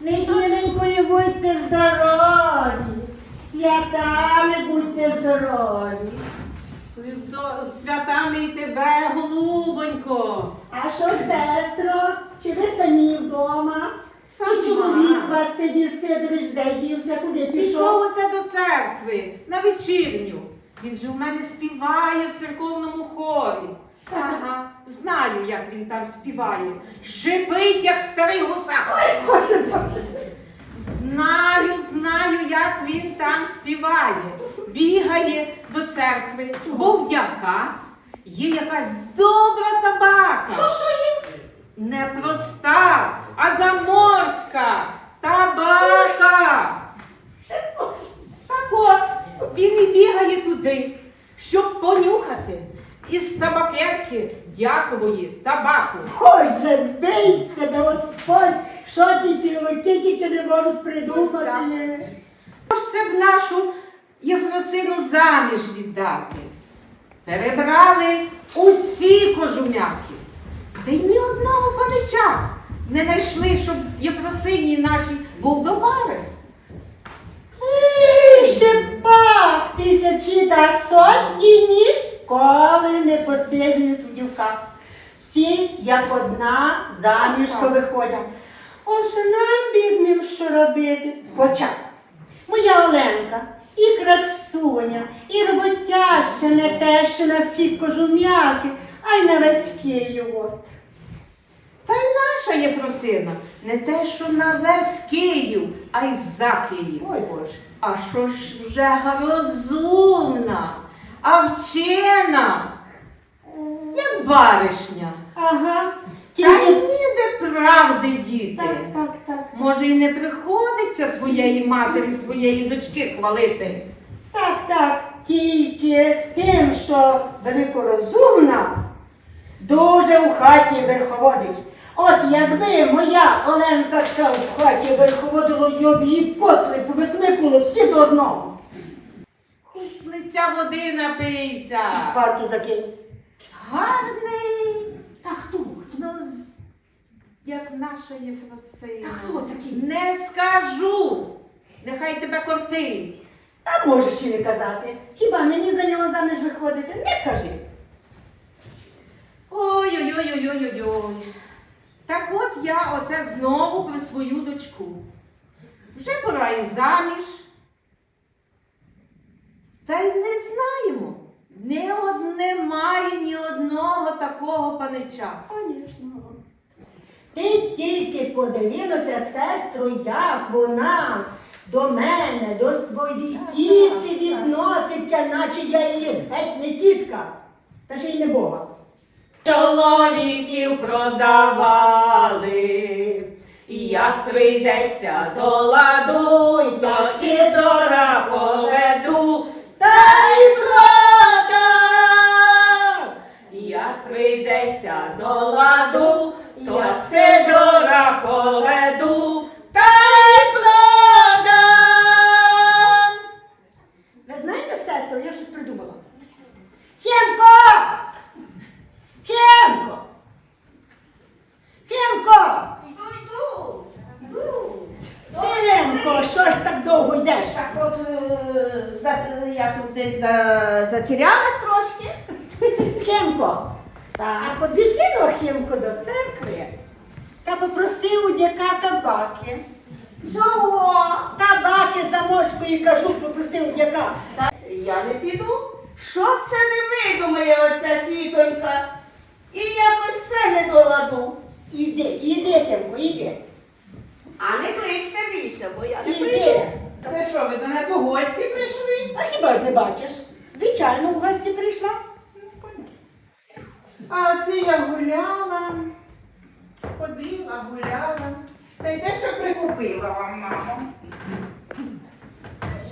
Неділенькою будьте здорові. Святами будьте здорові. До- Святами і тебе, голубонько. А що, сестро? Чи ви самі вдома? Сама. Чи чоловік вас сидів Сидорич, де дівся, куди Пішов пішов? оце до церкви на вечірню. Він же у мене співає в церковному хорі. Ага, знаю, як він там співає. Шипить, як старий гусак. Боже, Боже. Знаю, знаю, як він там співає. Бігає до церкви, бо в дяка є якась добра табака. Що, що є? Не проста, а заморська табака. Так от, він і бігає туди, щоб понюхати із табакерки дякової табаку. Боже, бий тебе, Господь! Що ті чоловіки тільки не можуть придумати? Тож це б нашу Єфросину заміж віддати. Перебрали усі кожум'яки. Та й ні одного панича не знайшли, щоб Єфросині нашій був до пари. Ще пах тисячі та сотні ніколи не посилюють в дівках. Всі, як одна, заміж повиходять. Ось нам, бідним, що робити? Спочатку. Моя Оленка і красуня, і роботяща не те, що на всі кожум'яки, а й на весь Київ. Та й наша Єфросина не те, що на весь Київ, а й за Київ. Ой Боже. А що ж вже розумна, а вчена, баришня. Ага. Та ніде правди діти. Так, так, так. Може, і не приходиться своєї матері, своєї дочки хвалити. Так, так, тільки тим, що великорозумна, дуже у хаті верховодить. От якби моя Оленка ця в хаті верховодила, я б її потри повисмикнула всі до одного. Хусниця води напийся. Варту закинь. Гарний. Та хто? Ну, як наша Єфросина. Та хто такий? Не скажу. Нехай тебе кортить. Та можеш і не казати. Хіба мені за нього заміж виходити? Не кажи. Ой-ой-ой-ой-ой-ой. Так от я оце знову про свою дочку. Вже пора і заміж. Та й не знаємо. Од... немає ні одного такого панича. Звісно. Ти тільки подивилася, сестру, як вона до мене, до своєї тітки відноситься, наче я її геть не тітка, та ще й не Бога. Чоловіків продавали, і як прийдеться до ладу, то і дора я тут десь за, затерялась трошки. Хемко, Так. а побіжи ну, Хемко до церкви та попроси у дяка табаки. Чого? Табаки заморської кажу, попроси у дяка. Я не піду. Що це не видумає оця тітонька? І якось все не до ладу. Іди, іди, Хемко, іди. А не кличте більше, бо я не Іди. прийду. Це що, ви до нас у гості ж не бачиш? Звичайно, в гості прийшла. А оце я гуляла, ходила, гуляла. Та й дещо прикупила вам, мамо.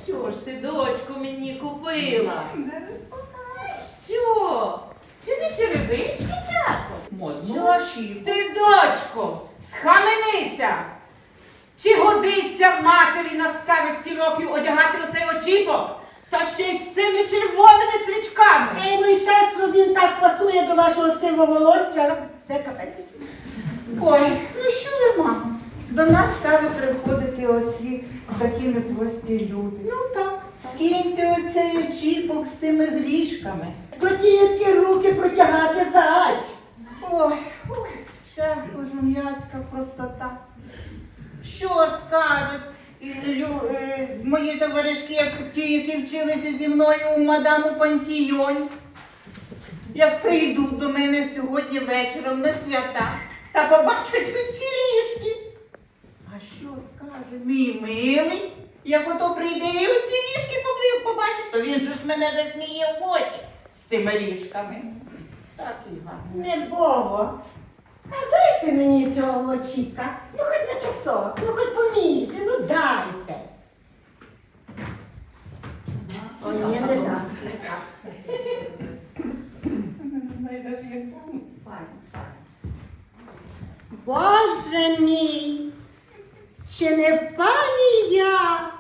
Що ж ти, дочку, мені купила? Що? Чи не черевички часом? Що ж ти, дочко, схаменися! Чи годиться матері на старості років одягати оцей очіпок? Та ще й з цими червоними стрічками? Ей, мій сестру, він так пасує до вашого сивого волосся. Це капець. Ой, ну що мамо? до нас стали приходити оці такі непрості люди. Ну так, скиньте оцей очіпок з цими грішками. До тітки руки протягати зась. Ой, ой, ця кожум'яцька простота. Що скажуть і е, мої товаришки, ті, які вчилися зі мною у мадам у пансіоні? Як прийдуть до мене сьогодні вечором на свята та побачать ці ліжки. А що скаже мій милий? Як ото прийде і оці ліжки поблив побачить, то він же ж мене засміє в очі з цими ліжками. Так і. Не Бово. А дайте мені цього лочіка. Ну хоч на часок, ну хоч помірте, ну дайте. О, ні, не дам. Боже мій, чи не пані я?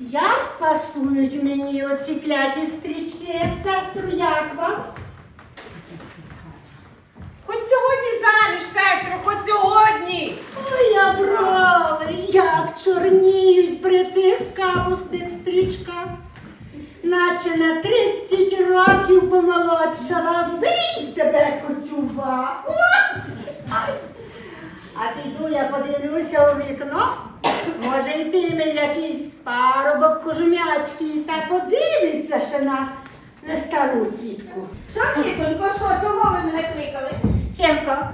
Як пасують мені оці кляті стрічки, сестру, як вам? Наче на 30 років помолодшала, беріть тебе коцюва. А піду я подивлюся у вікно, може йтиме якийсь парубок кожумяцький та подивиться ще на, на стару тітку. Що, тітонько, що, чого ви мене кликали? Хемко,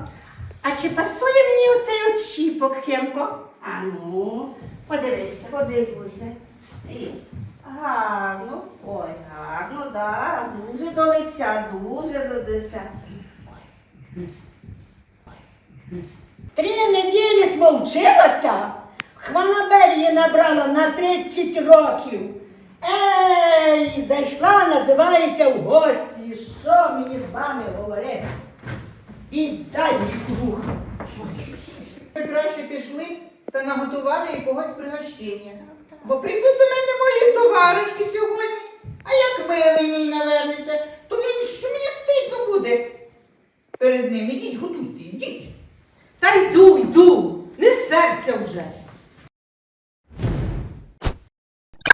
а чи пасує мені оцей очіпок, Хемко? А ну, Подивися. подивлюся. Гарно, ой, гарно, да, дуже до лиця, дуже до лиця. Три неділі смовчилася, хванабелії набрала на 30 років. Ей, зайшла, називається в гості. Що мені з вами говорити? Віддай мені кожух. Ви краще пішли та наготували якогось пригощення. Бо прийдуть до мене мої товаришки сьогодні.